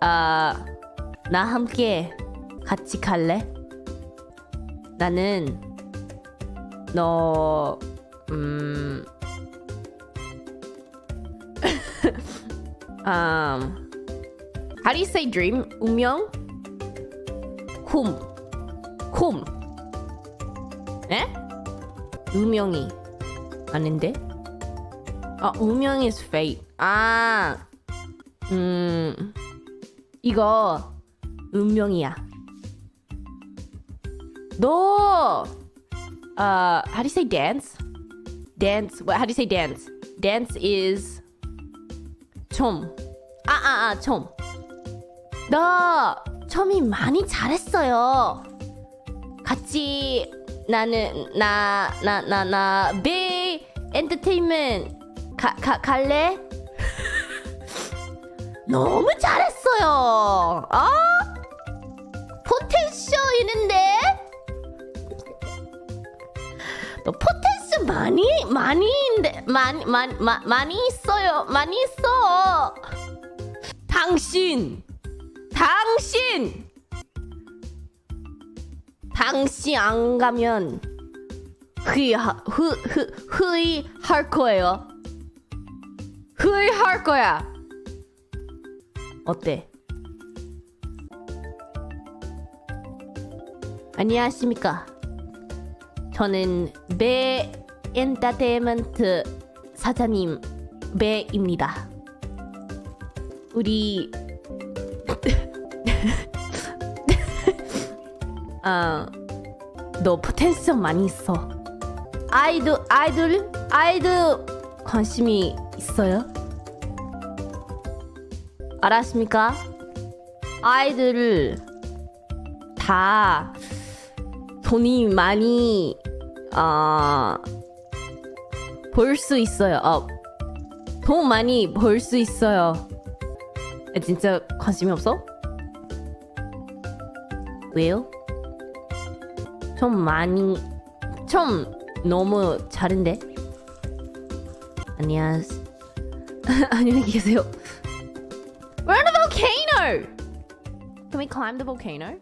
아, 나 함께 같이 갈래? 나는 너 음. um, how do you say dream? 운명? 홈. 홈. 에? 운명이 아닌데? 아, 운명 is fate. 아. 음. 이거 운명이야. 너 uh how do you say dance? Dance. What how do you say dance? Dance is 좀. 아, 아, 아, 좀. 너 첨이 많이 잘했어요. 같이 나는 나 나 나나베 엔터테인먼트 가, 가 갈래? 너무 잘했어 요. 아 포텐셜 있는데 너 포텐셜 많이 많이 있는데 많이 많이 마, 많이 있어요. 많이 있어. 당신 당신 당신 안 가면 흐흐흐 흐이할 거예요. 흐이 할 거야. 어때? 안녕하십니까? 저는 배 엔터테인먼트 사장님 배입니다. 우리 아, 너 포텐셜 많이 있어. 아이돌 아이돌 아이돌 관심이 있어요? 알았습니까? 아이들을 다 돈이 많이 어, 벌수 있어요. 어, 돈 많이 벌 수 있어요. 아, 진짜 관심이 없어? 왜요? 좀 많이 좀 너무 잘인데. 안녕하세요. 안녕히 계세요. Volcano. Can we climb the volcano?